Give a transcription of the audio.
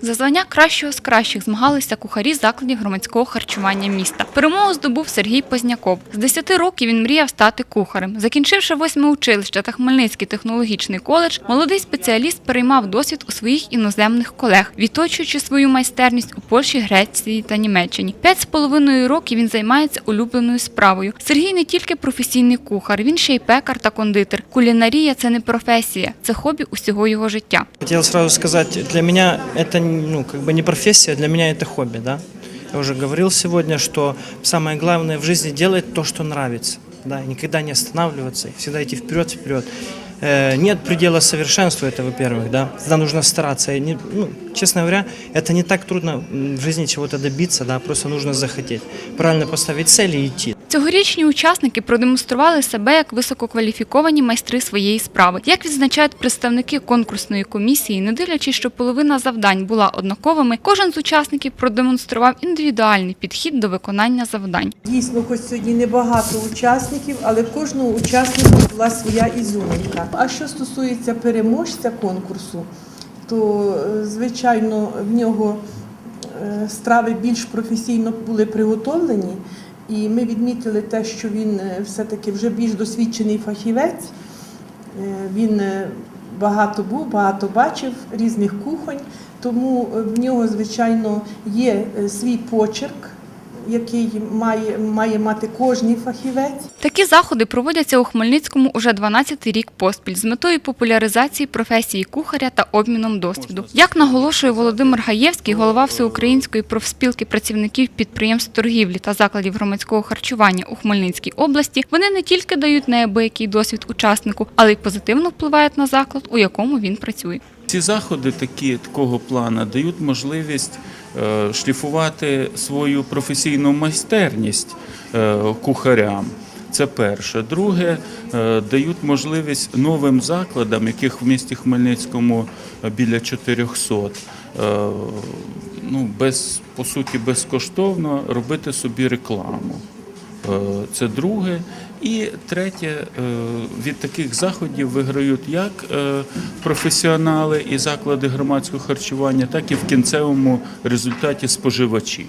За звання кращого з кращих змагалися кухарі закладів громадського харчування міста. Перемогу здобув Сергій Позняков. З 10 років він мріяв стати кухарем. Закінчивши восьме училище та Хмельницький технологічний коледж, молодий спеціаліст переймав досвід у своїх іноземних колег, відточуючи свою майстерність у Польщі, Греції та Німеччині. П'ять з половиною років він займається улюбленою справою. Сергій не тільки професійний кухар, він ще й пекар та кондитер. Кулінарія це не професія, це хобі усього його життя. Хотел сразу сказать, для меня это ну, как бы не профессия, для меня это хобби. Да? Я уже говорил сегодня, что самое главное в жизни делать то, что нравится. Да? Никогда не останавливаться, всегда идти вперед, вперед. Э, Нет предела совершенству, это во-первых, да. Всегда нужно стараться. И не- ну, честно говоря, это не так трудно в жизни чего-то добиться, да, просто нужно захотеть. Правильно поставить цели и идти. Цьогорічні учасники продемонстрували себе як висококваліфіковані майстри своєї справи. Як відзначають представники конкурсної комісії, не дивлячись, що половина завдань була однаковими, кожен з учасників продемонстрував індивідуальний підхід до виконання завдань. Дійсно, хоч сьогодні небагато учасників, але кожного учасника була своя ізюминка. А що стосується переможця конкурсу, то е, звичайно в нього е, страви більш професійно були приготовлені, і ми відмітили те, що він е, все-таки вже більш досвідчений фахівець. Е, Він е, багато був, багато бачив різних кухонь, тому в нього, звичайно, є свій почерк, який має, має мати кожний фахівець. Такі заходи проводяться у Хмельницькому уже 12-й рік поспіль з метою популяризації професії кухаря та обміном досвіду. Як наголошує Володимир Гаєвський, голова Всеукраїнської профспілки працівників підприємств торгівлі та закладів громадського харчування у Хмельницькій області, вони не тільки дають неабиякий досвід учаснику, але й позитивно впливають на заклад, у якому він працює. Ці заходи такі такого плану дають можливість е, шліфувати свою професійну майстерність е, кухарям. Це перше. Друге, е, дають можливість новим закладам, яких в місті Хмельницькому біля 400, е, ну, без, по суті, безкоштовно робити собі рекламу. Е, Це друге. І третє, е, від таких заходів виграють як е, професіонали і заклади громадського харчування, так і в кінцевому результаті споживачі.